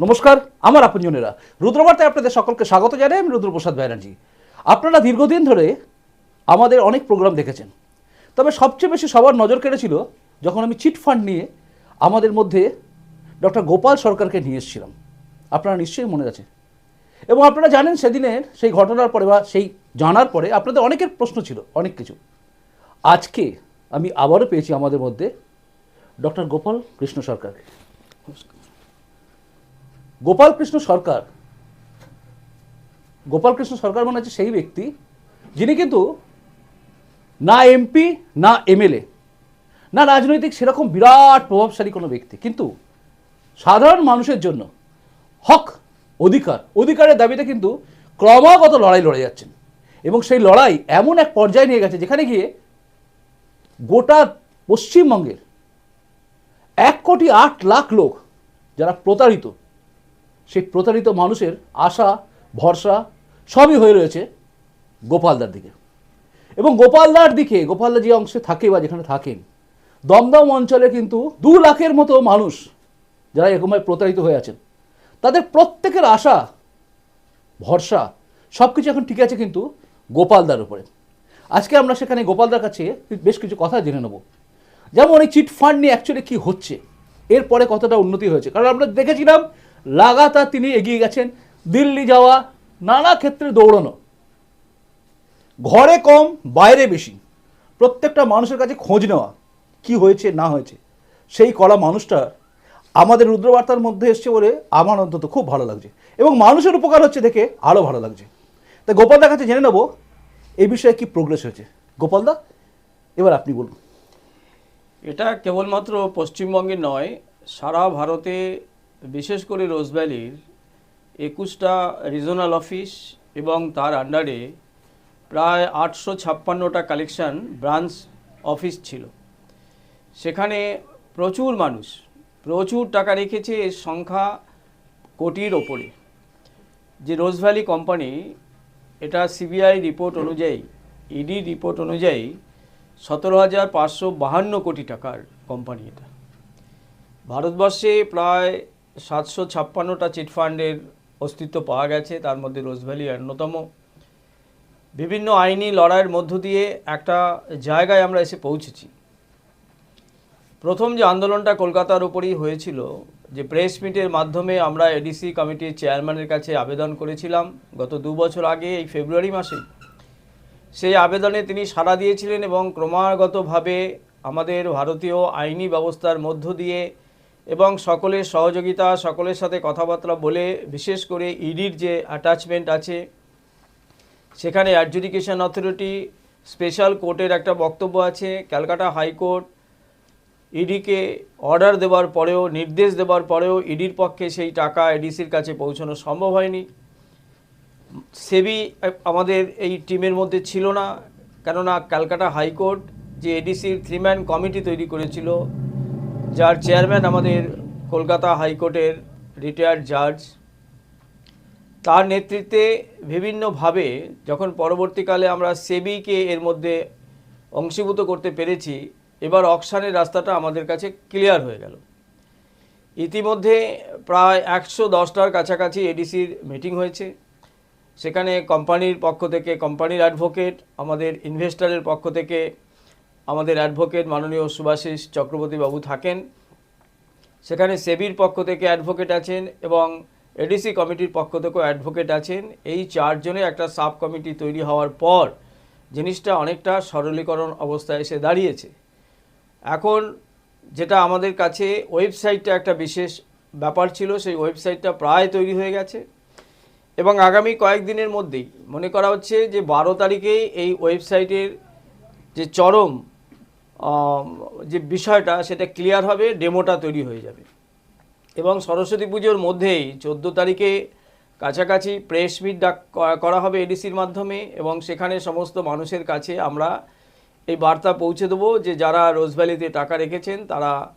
নমস্কার, আমার আপনজনেরা। রুদ্রবার্তায় আপনাদের সকলকে স্বাগত জানাই আমি রুদ্রপ্রসাদ ব্যানার্জি। আপনারা দীর্ঘদিন ধরে আমাদের অনেক প্রোগ্রাম দেখেছেন। তবে সবচেয়ে বেশি সবার নজর কেড়েছিল যখন আমি চিট ফান্ড নিয়ে আমাদের মধ্যে ডক্টর গোপাল সরকারকে নিয়ে এসেছিলাম। আপনারা নিশ্চয়ই মনে আছে। এবং আপনারা জানেন সেদিনের সেই ঘটনার পরে বা সেই জানার পরে আপনাদের অনেকের প্রশ্ন ছিল, অনেক কিছু। আজকে আমি আবারও পেয়েছি আমাদের মধ্যে ডক্টর গোপাল কৃষ্ণ সরকারকে। গোপাল কৃষ্ণ সরকার গোপাল কৃষ্ণ সরকার মানে হচ্ছে সেই ব্যক্তি, যিনি কিন্তু না এমপি না এমএলএ না রাজনৈতিক সেরকম বিরাট প্রভাবশালী কোনো ব্যক্তি। কিন্তু সাধারণ মানুষের জন্য হক, অধিকার, অধিকারের দাবিতে কিন্তু ক্রমাগত লড়াই লড়ে যাচ্ছেন। এবং সেই লড়াই এমন এক পর্যায়ে নিয়ে গেছে, যেখানে গিয়ে গোটা পশ্চিমবঙ্গের এক কোটি আট লাখ লোক যারা প্রতারিত সেই প্রতারিত মানুষের আশা, ভরসা সবই হয়ে রয়েছে গোপালদার দিকে। এবং গোপালদার দিকে, গোপালদা যে অংশে থাকে বা যেখানে থাকেন, দমদম অঞ্চলে কিন্তু দু লাখের মতো মানুষ যারা এরকমভাবে প্রতারিত হয়ে আছেন, তাদের প্রত্যেকের আশা, ভরসা সব কিছু এখন ঠিক আছে কিন্তু গোপালদার উপরে। আজকে আমরা সেখানে গোপালদার কাছে বেশ কিছু কথা জেনে নেব। যেমন এই চিট ফান্ড নিয়ে অ্যাকচুয়ালি কী হচ্ছে, এরপরে কতটা উন্নতি হয়েছে, কারণ আমরা দেখেছিলাম লাগাতার তিনি এগিয়ে গেছেন। দিল্লি যাওয়া নানা ক্ষেত্রে দৌড়ানো। ঘরে কম, বাইরে বেশি। প্রত্যেকটা মানুষের কাছে খোঁজ নেওয়া, কি হয়েছে, না হয়েছে। সেই কলা মানুষটা আমাদের রুদ্রবার্তার মধ্যে এসছে বলে আমার অন্তত খুব ভালো লাগছে। এবং মানুষের উপকার হচ্ছে দেখে আরও ভালো লাগছে। তাই গোপালদার কাছে জেনে নেব এই বিষয়ে কি প্রোগ্রেস হয়েছে। গোপালদা এবার আপনি বলুন। এটা কেবলমাত্র পশ্চিমবঙ্গে নয়, সারা ভারতে বিশেষ করে রোজভ্যালির একুশটা রিজনাল অফিস এবং তার আন্ডারে প্রায় আটশো ছাপ্পান্নটা কালেকশান ব্রাঞ্চ অফিস ছিল। সেখানে প্রচুর মানুষ, প্রচুর টাকা রেখেছে এর সংখ্যা কোটির ওপরে। যে রোজভ্যালি কোম্পানি এটা সিবিআই রিপোর্ট অনুযায়ী ইডি রিপোর্ট অনুযায়ী সতেরো হাজার পাঁচশো বাহান্ন কোটি টাকার কোম্পানি এটা। ভারতবর্ষে প্রায় সাতশো ছাপ্পান্নটা চিটফান্ডের অস্তিত্ব পাওয়া গেছে, তার মধ্যে রোজভ্যালি অন্যতম। বিভিন্ন আইনি লড়াইয়ের মধ্য দিয়ে একটা জায়গায় আমরা এসে পৌঁছেছি। প্রথম যে আন্দোলনটা কলকাতার উপরেই হয়েছিল, যে প্রেস মিটের মাধ্যমে আমরা এডিসি কমিটির চেয়ারম্যানের কাছে আবেদন করেছিলাম গত দু বছর আগে, এই ফেব্রুয়ারি মাসে। সেই আবেদনে তিনি সাড়া দিয়েছিলেন এবং ক্রমাগতভাবে আমাদের ভারতীয় আইনি ব্যবস্থার মধ্য দিয়ে এবং সকলের সহযোগিতা, সকলের সাথে কথাবার্তা বলে, বিশেষ করে ইডির যে অ্যাটাচমেন্ট আছে, সেখানে অ্যাডজুডিকেশন অথরিটি স্পেশাল কোর্টের একটা বক্তব্য আছে ক্যালকাটা হাইকোর্ট ইডিকে অর্ডার দেওয়ার পরেও, নির্দেশ দেওয়ার পরেও ইডির পক্ষে সেই টাকা এডিসির কাছে পৌঁছানো সম্ভব হয়নি। সেবি, আমাদের এই টিমের মধ্যে ছিল না, কেননা ক্যালকাটা হাইকোর্ট যে এডিসির থ্রিম্যান কমিটি তৈরি করেছিল যার চেয়ারম্যান আমাদের কলকাতা হাইকোর্টের রিটায়ার্ড জাজ তার নেতৃত্বে বিভিন্নভাবে যখন পরবর্তীকালে আমরা সেবিকে এর মধ্যে অংশীভূত করতে পেরেছি, এবার অকশানের রাস্তাটা আমাদের কাছে ক্লিয়ার হয়ে গেল। ইতিমধ্যে প্রায় একশো দশটার কাছাকাছি এডিসির মিটিং হয়েছে। সেখানে কোম্পানির পক্ষ থেকে কোম্পানির অ্যাডভোকেট আমাদের ইনভেস্টরের পক্ষ থেকে আমাদের অ্যাডভোকেট মাননীয় সুভাষিস চক্রবর্তী বাবু থাকেন। সেখানে সেবির পক্ষ থেকে অ্যাডভোকেট আছেন এবং এডিসি কমিটির পক্ষ থেকেও অ্যাডভোকেট আছেন। এই চারজনের একটা সাব কমিটি তৈরি হওয়ার পর জিনিসটা অনেকটা সরলীকরণ অবস্থায় এসে দাঁড়িয়েছে। এখন যেটা আমাদের কাছে ওয়েবসাইটটা একটা বিশেষ ব্যাপার ছিল, সেই ওয়েবসাইটটা প্রায় তৈরি হয়ে গেছে। এবং আগামী কয়েকদিনের মধ্যেই মনে করা হচ্ছে যে বারো তারিখেই এই ওয়েবসাইটের যে চরম যে বিষয়টা, সেটা ক্লিয়ার হবে ডেমোটা তৈরি হয়ে যাবে। এবং সরস্বতী পুজোর মধ্যেই চোদ্দ তারিখে কাছাকাছি প্রেস মিট ডাক, করা- হবে এডিসির মাধ্যমে এবং সেখানে সমস্ত মানুষের কাছে আমরা এই বার্তা পৌঁছে দেবো যে যারা রোজভ্যালিতে টাকা রেখেছেন, তারা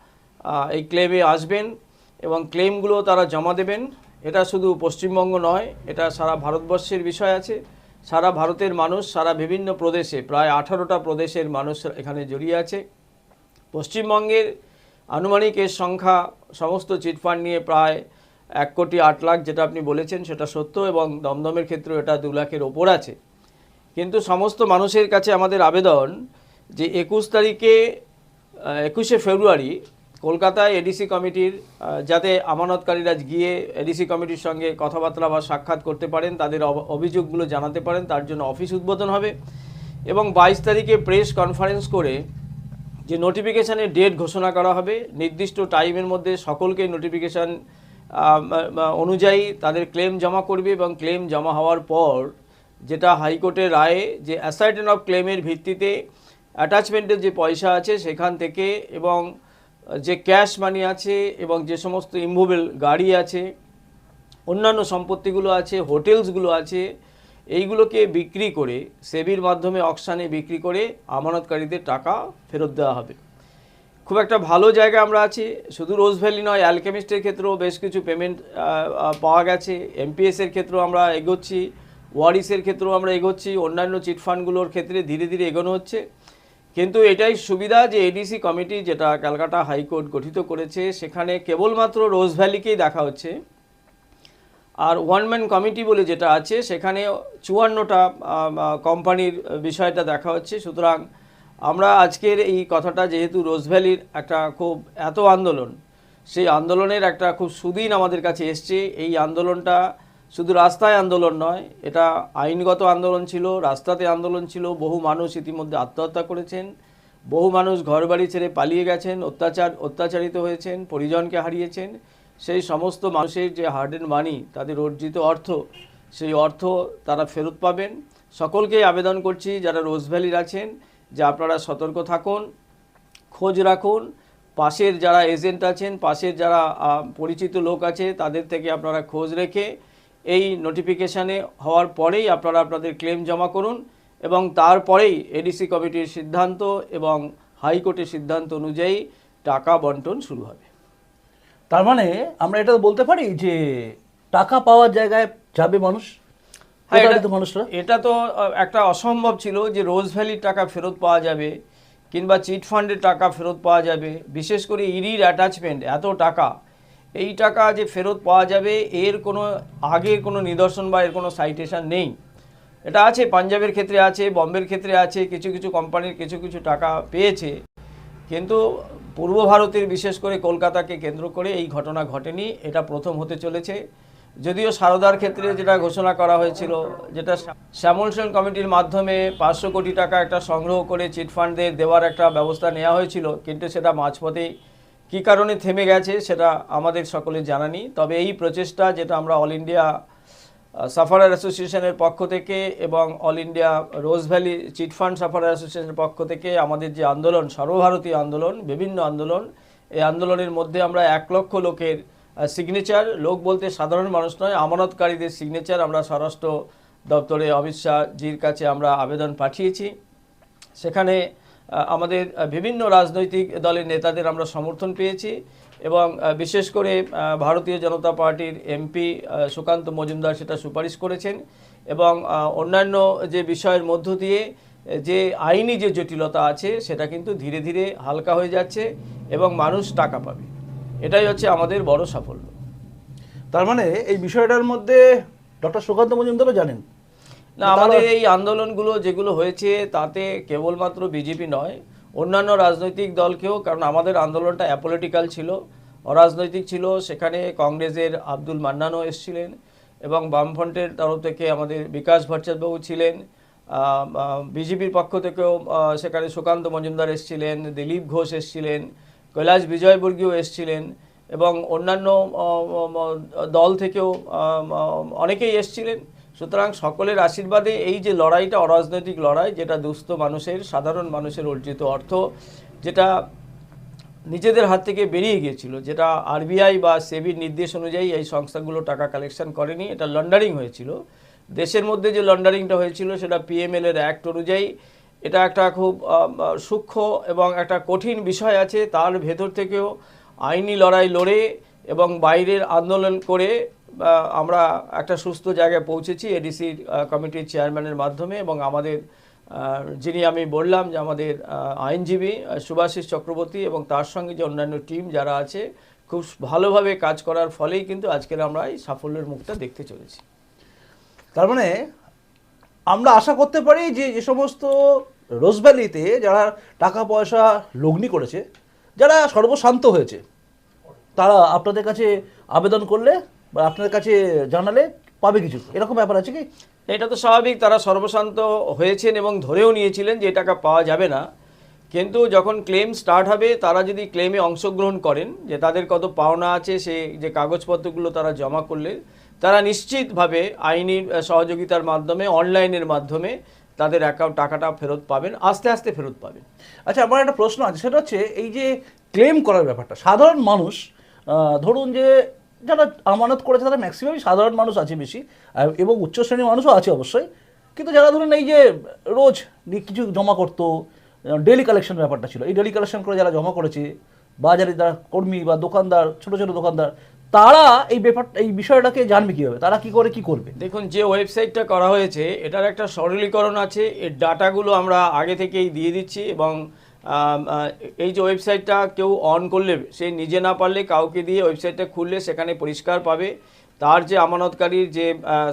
এই ক্লেমে আসবেন এবং ক্লেমগুলো তারা জমা দেবেন। এটা শুধু পশ্চিমবঙ্গ নয়, এটা সারা ভারতবর্ষের বিষয় আছে। সারা ভারতের মানুষ, সারা বিভিন্ন প্রদেশে, প্রায় আঠারোটা প্রদেশের মানুষ এখানে জড়িয়ে আছে। পশ্চিমবঙ্গের আনুমানিক এর সংখ্যা, সমস্ত চিটফান্ড নিয়ে প্রায় এক কোটি আট লাখ যেটা আপনি বলেছেন, সেটা সত্য এবং দমদমের ক্ষেত্রে এটা দু লাখের ওপর আছে। কিন্তু সমস্ত মানুষের কাছে আমাদের আবেদন যে একুশ তারিখে একুশে ফেব্রুয়ারি কলকাতায় এডিসি কমিটির যাতে আমানতকারীরা গিয়ে এডিসি কমিটির সঙ্গে কথাবার্তা বা সাক্ষাৎ করতে পারেন, তাদের অভিযোগগুলো জানাতে পারেন, তার জন্য অফিস উদ্বোধন হবে। এবং বাইশ তারিখে প্রেস কনফারেন্স করে যে নোটিফিকেশানের ডেট ঘোষণা করা হবে, নির্দিষ্ট টাইমের মধ্যে সকলকে নোটিফিকেশান অনুযায়ী তাদের ক্লেম জমা করবে এবং ক্লেম জমা হওয়ার পর যেটা হাইকোর্টের রায়ে যে অ্যাসাইটেন অফ ক্লেমের ভিত্তিতে অ্যাটাচমেন্টের যে পয়সা আছে সেখান থেকে এবং যে ক্যাশ মানি আছে এবং যে সমস্ত ইমুভেবল গাড়ি আছে, অন্যান্য সম্পত্তিগুলো আছে, হোটেলসগুলো আছে, এইগুলোকে বিক্রি করে, সেবির মাধ্যমে অকশানে বিক্রি করে আমানতকারীদের টাকা ফেরত দেওয়া হবে। খুব একটা ভালো জায়গায় আমরা আছি, শুধু রোজ ভ্যালি নয়, অ্যালকেমিস্টের ক্ষেত্রেও বেশ কিছু পেমেন্ট পাওয়া গেছে। এমপিএসের ক্ষেত্রেও আমরা এগোচ্ছি, ওয়ারিসের ক্ষেত্রেও আমরা এগোচ্ছি, অন্যান্য চিটফান্ডগুলোর ক্ষেত্রে ধীরে ধীরে এগোনো হচ্ছে। কিন্তু এটাই সুবিধা যে এডিসি কমিটি যেটা ক্যালকাটা হাইকোর্ট গঠিত করেছে, সেখানে কেবলমাত্র রোজ ভ্যালিকেই দেখা হচ্ছে। আর ওয়ান ম্যান কমিটি বলে যেটা আছে, সেখানে চুয়ান্নটা কোম্পানির বিষয়টা দেখা হচ্ছে। সুতরাং আমরা আজকের এই কথাটা, যেহেতু রোজভ্যালির একটা খুব, এত আন্দোলন, সেই আন্দোলনের একটা খুব সুদিন আমাদের কাছে এসছে। এই আন্দোলনটা শুধু রাস্তায় আন্দোলন নয়, এটা আইনগত আন্দোলন ছিল, রাস্তাতে আন্দোলন ছিল, বহু মানুষ ইতিমধ্যে আত্মহত্যা করেছেন, বহু মানুষ ঘরবাড়ি ছেড়ে পালিয়ে গেছেন, অত্যাচার, অত্যাচারিত হয়েছেন, পরিজনকে হারিয়েছেন। সেই সমস্ত মানুষের যে হার্ড এন্ড মানি তাদের অর্জিত অর্থ, সেই অর্থ তারা ফেরত পাবেন। সকলকে আবেদন করছি, যারা রোজভ্যালির আছেন, যে আপনারা সতর্ক থাকুন, খোঁজ রাখুন। পাশের যারা এজেন্ট আছেন, পাশের যারা পরিচিত লোক আছে, তাদের থেকে আপনারা খোঁজ রেখে এই নোটিফিকেশানে হওয়ার পরেই আপনারা আপনাদের ক্লেম জমা করুন এবং তারপরেই এডিসি কমিটির সিদ্ধান্ত এবং হাইকোর্টের সিদ্ধান্ত অনুযায়ী টাকা বন্টন শুরু হবে। তার মানে আমরা এটা বলতে পারি যে টাকা পাওয়ার জায়গায় যাবে মানুষ? হ্যাঁ, এটা- মানুষরা? এটা তো একটা অসম্ভব ছিল যে রোজ ভ্যালির টাকা ফেরত পাওয়া যাবে কিংবা চিট ফান্ডের টাকা ফেরত পাওয়া যাবে। বিশেষ করে ইডির অ্যাটাচমেন্ট এত টাকা। এই টাকা যে ফেরত পাওয়া যাবে, এর কোনো আগে কোনো নিদর্শন বা এর কোনো সাইটেশন নেই। এটা আছে, পাঞ্জাবের ক্ষেত্রে আছে, বম্বের ক্ষেত্রে আছে, কিছু কিছু কোম্পানির কিছু কিছু টাকা পেয়েছে। কিন্তু পূর্ব ভারতের বিশেষ করে কলকাতাকে কেন্দ্র করে এই ঘটনা ঘটেনি, এটা প্রথম হতে চলেছে। যদিও সারদার ক্ষেত্রে যেটা ঘোষণা করা হয়েছিল, যেটা শ্যামল সেন কমিটির মাধ্যমে পাঁচশো কোটি টাকা একটা সংগ্রহ করে চিটফান্ডদের দেওয়ার একটা ব্যবস্থা নেওয়া হয়েছিল, কিন্তু সেটা মাঝপথেই কী কারণে থেমে গেছে সেটা আমাদের সকলে জানা নেই। তবে এই প্রচেষ্টা যেটা আমরা অল ইন্ডিয়া সাফারার অ্যাসোসিয়েশনের পক্ষ থেকে এবং all India Rose Valley chit fund sufferer অ্যাসোসিয়েশনের পক্ষ থেকে আমাদের যে আন্দোলন, সর্বভারতীয় আন্দোলন, বিভিন্ন আন্দোলন, এই আন্দোলনের মধ্যে আমরা এক লক্ষ লোকের সিগনেচার লোক বলতে সাধারণ মানুষ নয়, আমানতকারীদের সিগনেচার আমরা স্বরাষ্ট্র দপ্তরে অমিত শাহজির কাছে আমরা আবেদন পাঠিয়েছি। সেখানে আমাদের বিভিন্ন রাজনৈতিক দলের নেতাদের আমরা সমর্থন পেয়েছি এবং বিশেষ করে ভারতীয় জনতা পার্টির এমপি সুকান্ত মজুমদার সেটা সুপারিশ করেছেন এবং অন্যান্য যে বিষয়ের মধ্য দিয়ে যে আইনি যে জটিলতা আছে সেটা কিন্তু ধীরে ধীরে হালকা হয়ে যাচ্ছে এবং মানুষ টাকা পাবে। এটাই হচ্ছে আমাদের বড় সাফল্য। তার মানে এই বিষয়টার মধ্যে ডক্টর সুকান্ত মজুমদারও জানেন? না আমাদের এই আন্দোলনগুলো যেগুলো হয়েছে তাতে কেবলমাত্র বিজেপি নয় অন্যান্য রাজনৈতিক দলকেও কারণ আমাদের আন্দোলনটা অ্যাপলিটিক্যাল ছিল অরাজনৈতিক ছিল সেখানে কংগ্রেসের আব্দুল মান্নানও এসেছিলেন এবং বামফ্রন্টের তরফ থেকে আমাদের বিকাশ ভট্টাচার্যবাবু ছিলেন বিজেপির পক্ষ থেকেও সেখানে সুকান্ত মজুমদার এসেছিলেন দিলীপ ঘোষ এসেছিলেন কৈলাস বিজয়বর্গীয় এসেছিলেন এবং অন্যান্য দল থেকেও অনেকেই এসেছিলেন। সুতরাং সকলের আশীর্বাদে এই যে লড়াইটা অরাজনৈতিক লড়াই, যেটা দুস্থ মানুষের, সাধারণ মানুষের অর্জিত অর্থ, যেটা নিজেদের হাত থেকে বেরিয়ে গিয়েছিল, যেটা আরবিআই বা সেবির নির্দেশ অনুযায়ী এই সংস্থাগুলো টাকা কালেকশন করেনি, এটা লন্ডারিং হয়েছিল। দেশের মধ্যে যে লন্ডারিংটা হয়েছিল, সেটা পিএমএল এর অ্যাক্ট অনুযায়ী, এটা একটা খুব সূক্ষ্ম এবং একটা কঠিন বিষয় আছে। তার ভেতর থেকেও আইনি লড়াই লড়ে এবং বাইরের আন্দোলন করে আমরা একটা সুস্থ জায়গায় পৌঁছেছি এডিসি কমিটির চেয়ারম্যানের মাধ্যমে এবং আমাদের যিনি আমি বললাম যে আমাদের আইনজীবী সুভাষিস চক্রবর্তী এবং তার সঙ্গে যে অন্যান্য টিম যারা আছে, খুব ভালোভাবে কাজ করার ফলেই কিন্তু আজকের আমরা এই সাফল্যের মুখটা দেখতে চলেছি। তার মানে আমরা আশা করতে পারি যে যে সমস্ত রোজভ্যালিতে যারা টাকা পয়সা লগ্নি করেছে, যারা সর্বশান্ত হয়েছে, তারা আপনাদের কাছে আবেদন করলে বা আপনাদের কাছে জানালে পাবে কিছু। এরকম ব্যাপার আছে কি? এটা তো স্বাভাবিক তারা সর্বশান্ত হয়েছেন এবং ধরেও নিয়েছিলেন যে টাকা পাওয়া যাবে না। কিন্তু যখন ক্লেম স্টার্ট হবে তারা যদি ক্লেমে অংশগ্রহণ করেন যে তাদের কত পাওনা আছে সেই যে কাগজপত্রগুলো তারা জমা করলে তারা নিশ্চিতভাবে আইনি সহযোগিতার মাধ্যমে অনলাইনের মাধ্যমে তাদের অ্যাকাউন্ট টাকাটা ফেরত পাবেন আস্তে আস্তে ফেরত পাবেন। আচ্ছা আমার একটা প্রশ্ন আছে সেটা হচ্ছে এই যে ক্লেম করার ব্যাপারটা সাধারণ মানুষ ধরুন যে যারা আমানত করেছে তারা ম্যাক্সিমামই সাধারণ মানুষ আছে বেশি এবং উচ্চ শ্রেণির মানুষও আছে অবশ্যই। কিন্তু যারা ধরুন এই যে রোজ কিছু জমা করতো ডেলি কালেকশন ব্যাপারটা ছিল, এই ডেলি কালেকশন করে যারা জমা করেছে বাজারে যারা কর্মী বা দোকানদার, ছোট ছোট দোকানদার, তারা এই ব্যাপারটা এই বিষয়টাকে জানবে কীভাবে, তারা কি করে, কি করবে? দেখুন, যে ওয়েবসাইটটা করা হয়েছে, এটার একটা সরলীকরণ আছে, এর ডাটাগুলো আমরা আগে থেকেই দিয়ে দিচ্ছি এবং এই যে ওয়েবসাইটটা কেউ অন করলে, সে নিজে না পারলে কাউকে দিয়ে ওয়েবসাইটটা খুললে সেখানে পরিষ্কার পাবে। তার যে আমানতকারীর যে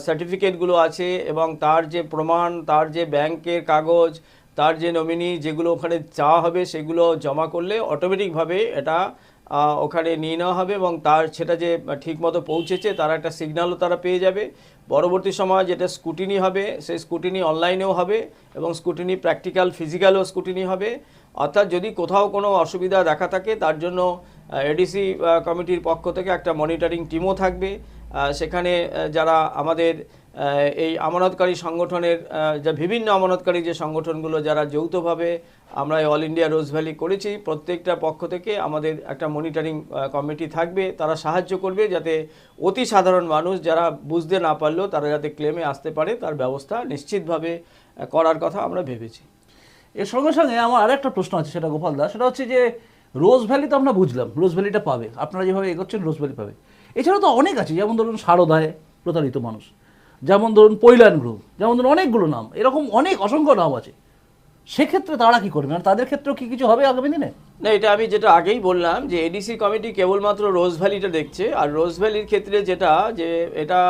সার্টিফিকেটগুলো আছে এবং তার যে প্রমাণ, তার যে ব্যাংকের কাগজ, তার যে নমিনি যেগুলো ওখানে চাওয়া হবে সেগুলো জমা করলে অটোমেটিকভাবে এটা ওখানে নিয়ে নেওয়া হবে এবং তার সেটা যে ঠিকমতো পৌঁছেছে, তার একটা সিগন্যালও তারা পেয়ে যাবে। পরবর্তী সময় যেটা স্কুটিনি হবে, সেই স্কুটিনি অনলাইনেও হবে এবং স্কুটিনি প্র্যাকটিক্যাল ফিজিক্যালও স্কুটিনি হবে। অর্থাৎ যদি কোথাও কোনো অসুবিধা দেখা থাকে, তার জন্য এডিসি কমিটির পক্ষ থেকে একটা মনিটরিং টিমও থাকবে। সেখানে যারা আমাদের এই আমানতকারী সংগঠনের যা বিভিন্ন আমানতকারী যে সংগঠনগুলো যারা যৌথভাবে আমরা অল ইন্ডিয়া রোজ ভ্যালি করেছি, প্রত্যেকটা পক্ষ থেকে আমাদের একটা মনিটরিং কমিটি থাকবে। তারা সাহায্য করবে যাতে অতি সাধারণ মানুষ যারা বুঝতে না পারলেও তারা যাতে ক্লেমে আসতে পারে, তার ব্যবস্থা নিশ্চিতভাবে করার কথা আমরা ভেবেছি। এর সঙ্গে সঙ্গে আমার আরেকটা প্রশ্ন আছে সেটা গোপাল দা সেটা হচ্ছে যে রোজ ভ্যালি তো আমরা বুঝলাম রোজ ভ্যালিটা পাবে। আপনারা যেভাবে এগোচ্ছেন রোজ ভ্যালি পাবে। এছাড়া তো অনেক আছে, যেমন ধরুন সারদায় প্রতারিত মানুষ, যেমন ধরুন পৈলান গ্রুপ, যেমন ধরুন অনেকগুলো নাম, এরকম অনেক অসংখ্য নাম আছে। সেক্ষেত্রে তারা কি করবে? আর তাদের ক্ষেত্রেও কি কিছু হবে আগামী দিনে? না, এটা আমি যেটা আগেই বললাম যে এডিসি কমিটি কেবলমাত্র রোজ ভ্যালিটা দেখছে, আর রোজ ভ্যালির ক্ষেত্রে যেটা, যে এটা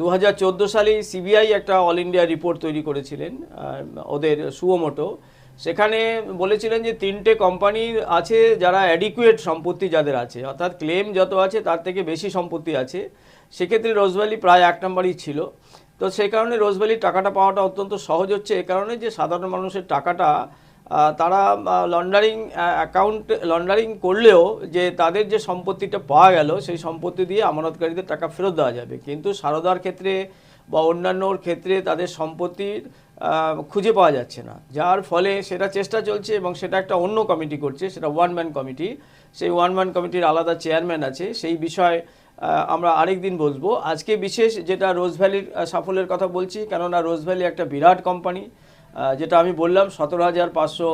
দু হাজার চোদ্দ সালে সিবিআই একটা অল ইন্ডিয়া রিপোর্ট তৈরি করেছিলেন ওদের সুয়োমোটো। সেখানে বলেছিলেন যে তিনটে কোম্পানি আছে যারা অ্যাডিকুয়েট সম্পত্তি যাদের আছে, অর্থাৎ ক্লেম যত আছে তার থেকে বেশি সম্পত্তি আছে। সেক্ষেত্রে রোজ ভ্যালি প্রায় এক নম্বরই ছিল। তো সেই কারণে রোজ ভ্যালির টাকাটা পাওয়াটা অত্যন্ত সহজ হচ্ছে। এ কারণে যে সাধারণ মানুষের টাকাটা তারা লন্ডারিং অ্যাকাউন্ট লন্ডারিং করলেও যে তাদের যে সম্পত্তিটা পাওয়া গেল, সেই সম্পত্তি দিয়ে আমানতকারীদের টাকা ফেরত দেওয়া যাবে। কিন্তু সারদার ক্ষেত্রে বা অন্যান্যর ক্ষেত্রে তাদের সম্পত্তির খুঁজে পাওয়া যাচ্ছে না। যার ফলে সেটা চেষ্টা চলছে এবং সেটা একটা অন্য কমিটি করছে, সেটা ওয়ান ম্যান কমিটি সেই ওয়ান ম্যান কমিটির আলাদা চেয়ারম্যান আছে। সেই বিষয়ে আমরা আরেক দিন বসবো। আজকে বিশেষ যেটা রোজ ভ্যালির সাফল্যের কথা বলছি, কেননা রোজ ভ্যালি একটা বিরাট কোম্পানি যেটা আমি বললাম, সতেরো হাজার পাঁচশো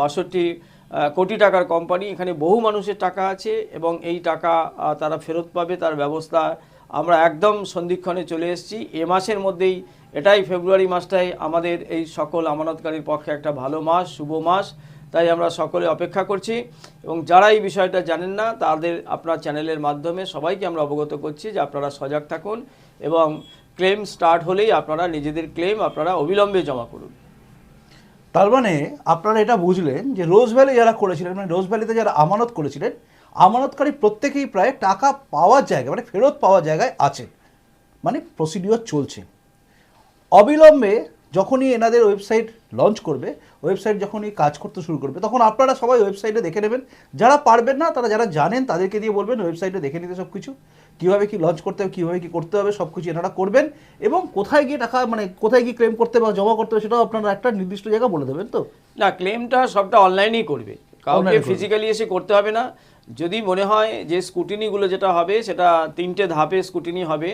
বাষট্টি কোটি টাকার কোম্পানি এখানে বহু মানুষের টাকা আছে এবং এই টাকা তারা ফেরত পাবে, তার ব্যবস্থা আমরা একদম সন্ধিক্ষণে চলে এসেছি। এ মাসের মধ্যেই এটাই ফেব্রুয়ারি মাসটাই আমাদের এই সকল আমানতকারীর পক্ষে একটা ভালো মাস, শুভ মাস। তাই আমরা সকলে অপেক্ষা করছি এবং যারা এই বিষয়টা জানেন না, তাদের আপনার চ্যানেলের মাধ্যমে সবাইকে আমরা অবগত করছি যে আপনারা সজাগ থাকুন এবং ক্লেম স্টার্ট হলেই আপনারা নিজেদের ক্লেম আপনারা অবিলম্বে জমা করুন। তার মানে আপনারা এটা বুঝলেন যে রোজ ভ্যালি যারা করেছিলেন মানে রোজ ভ্যালিতে যারা আমানত করেছিলেন, আমানতকারী প্রত্যেকেই প্রায় টাকা পাওয়ার জায়গা মানে ফেরত পাওয়ার জায়গায় আছে। মানে প্রসিডিওর চলছে। অবিলম্বে যখনই এনাদের ওয়েবসাইট লঞ্চ করবে ওয়েবসাইট যখনই কাজ করতে শুরু করবে তখন আপনারা সবাই ওয়েবসাইটে দেখে নেবেন। যারা পারবেন না তারা যারা জানেন তাদেরকে দিয়ে বলবেন ওয়েবসাইটে দেখে নিতে সব কিছু। কীভাবে কি লঞ্চ করতে হবে কীভাবে কি করতে হবে সব কিছু এনারা করবেন। এবং কোথায় গিয়ে টাকা মানে কোথায় গিয়ে ক্লেম করতে হবে বা জমা করতে হবে সেটাও আপনারা একটা নির্দিষ্ট জায়গা বলে দেবেন তো? না ক্লেমটা সবটা অনলাইনেই করবে। কাউকে ফিজিক্যালি এসে করতে হবে না। যদি মনে হয় যে স্কুটিনিগুলো যেটা হবে সেটা তিনটে ধাপে স্কুটিনি হবে।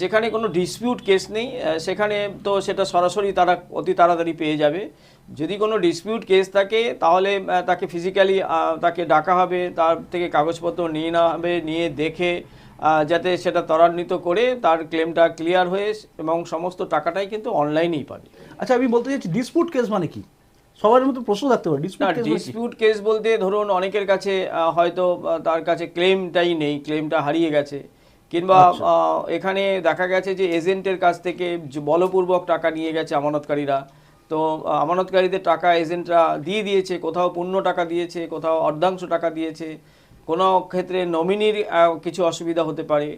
যেখানে কোনো ডিসপিউট কেস নেই সেখানে তো সেটা সরাসরি তারা অতি তাড়াতাড়ি পেয়ে যাবে। যদি কোনো ডিসপিউট কেস থাকে তাহলে তাকে ফিজিক্যালি তাকে ডাকা হবে তার থেকে কাগজপত্র নিয়ে নেওয়া হবে নিয়ে দেখে যাতে সেটা ত্বরান্বিত করে তার ক্লেমটা ক্লিয়ার হয়ে এবং সমস্ত টাকাটাই কিন্তু অনলাইনেই পাবে। আচ্ছা আমি বলতে চাইছি ডিসপিউট কেস মানে কি? সবার মতো প্রশ্ন থাকতে পারে? ডিসপিউট কেস বলতে ধরুন অনেকের কাছে হয়তো তার কাছে ক্লেমটাই নেই ক্লেমটা হারিয়ে গেছে। কিংবা আচ্ছা। এখানে দেখা গেছে যে এজেন্টের কাছ থেকে বলপূর্বক টাকা নিয়ে গেছে আমানতকারীরা। তো আমানতকারীদের টাকা এজেন্টরা দিয়ে দিয়েছে কোথাও পূর্ণ টাকা দিয়েছে কোথাও অর্ধাংশ টাকা দিয়েছে। কোনো ক্ষেত্রে নমিনির কিছু অসুবিধা হতে পারে।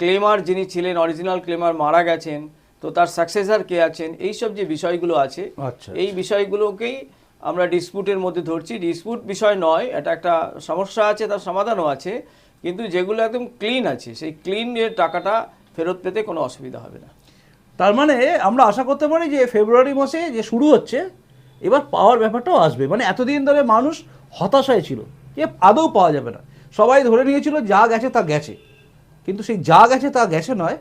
ক্লেমার যিনি ছিলেন অরিজিনাল ক্লেমার মারা গেছেন তো তার সাকসেসার কে আছেন এইসব যে বিষয়গুলো আছে আচ্ছা এই বিষয়গুলোকেই আমরা ডিসপুটের মধ্যে ধরছি। ডিসপুট বিষয় নয় এটা একটা সমস্যা আছে তার সমাধানও আছে। কিন্তু যেগুলো একদম ক্লিন আছে, সেই ক্লিন টাকাটা ফেরত পেতে কোনো অসুবিধা হবে না। তার মানে আমরা আশা করতে পারি যে ফেব্রুয়ারি মাসে যে শুরু হচ্ছে, এবার পাওয়ার ব্যাপারটাও আসবে। মানে এতদিন ধরে মানুষ হতাশায় ছিল যে আদৌ পাওয়া যাবে না। সবাই ধরে নিয়েছিল, যা গেছে তা গেছে। কিন্তু সেই যা গেছে তা গেছে নয়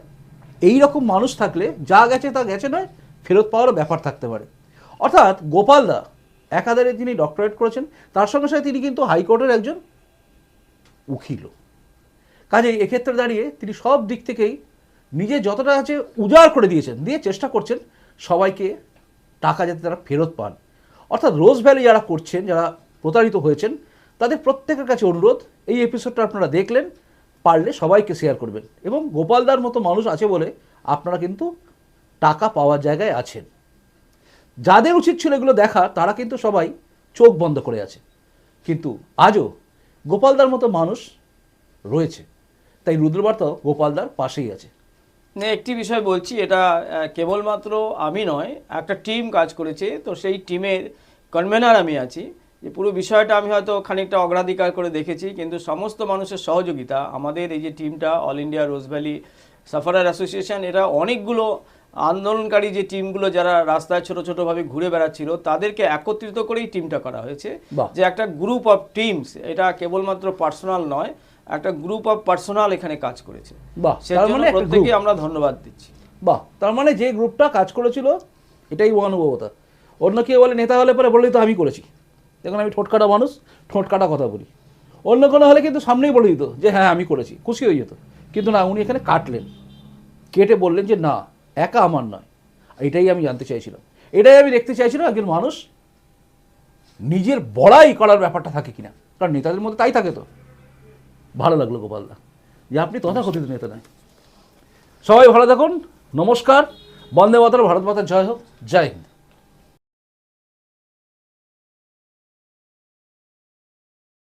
এই রকম মানুষ থাকলে যা গেছে তা গেছে নয়, ফেরত পাওয়ারও ব্যাপার থাকতে পারে। অর্থাৎ গোপালদা একাধারে তিনি ডক্টরেট করেছেন, তার সঙ্গে সাথে তিনি কিন্তু হাইকোর্টের একজন উকিল কাজেই এক্ষেত্রে দাঁড়িয়ে তিনি সব দিক থেকেই নিজে যতটা আছে উজাড় করে দিয়েছেন, দিয়ে চেষ্টা করছেন সবাইকে টাকা যাতে তারা ফেরত পান। অর্থাৎ রোজ ভ্যালি যারা করছেন, যারা প্রতারিত হয়েছেন, তাদের প্রত্যেকের কাছে অনুরোধ, এই এপিসোডটা আপনারা দেখলেন, পারলে সবাইকে শেয়ার করবেন এবং গোপালদার মতো মানুষ আছে বলে আপনারা কিন্তু টাকা পাওয়ার জায়গায় আছেন। যাদের উচিত ছিল এগুলো দেখা, তারা কিন্তু সবাই চোখ বন্ধ করে আছে। কিন্তু আজও গোপালদার মতো মানুষ রয়েছে। তাই রুদ্রবার্তাও গোপালদার পাশেই আছে। একটি বিষয় বলছি এটা কেবলমাত্র আমি নয় একটা টিম কাজ করেছে তো সেই টিমের কনভেনার আমি আছি। যে পুরো বিষয়টা আমি হয়তো খানিকটা অগ্রাধিকার করে দেখেছি কিন্তু সমস্ত মানুষের সহযোগিতা আমাদের এই যে টিমটা all India Rose Valley sufferer association এটা অনেকগুলো আন্দোলনকারী যে টিমগুলো যারা রাস্তায় ছোট ছোটোভাবে ঘুরে বেড়াচ্ছিল তাদেরকে একত্রিত করেই টিমটা করা হয়েছে। যে একটা গ্রুপ অফ টিমস এটা কেবলমাত্র পার্সোনাল নয় একটা গ্রুপ অফ পার্সোনাল এখানে কাজ করেছে। বাহ তার মানে প্রত্যেকে আমরা ধন্যবাদ দিচ্ছি। বাহ তার মানে যে গ্রুপটা কাজ করেছিল এটাই অনুভবতা। অন্য কেউ বলে নেতা হলে পরে বললেই তো আমি করেছি। দেখুন আমি ঠোঁটকাটা মানুষ ঠোঁটকাটা কথা বলি। অন্য কোনো হলে কিন্তু সামনেই বলে দিত যে হ্যাঁ আমি করেছি। খুশি হয়ে যেত। কিন্তু না উনি এখানে কাটলেন। কেটে বললেন যে না একা আমার নয়। এটাই আমি জানতে চাইছিলাম। এটাই আমি দেখতে চাইছিলাম একজন মানুষ নিজের বড়াই করার ব্যাপারটা থাকে কিনা। কারণ নেতাদের মধ্যে তাই থাকে তো। ভালো লাগল গোপালদা। যে আপনি তথাকথিত নেতা নয়। সবাই ভালো থাকুন, নমস্কার, বন্দে মাতার ভারত মাতার জয় হোক, জয় হিন্দ।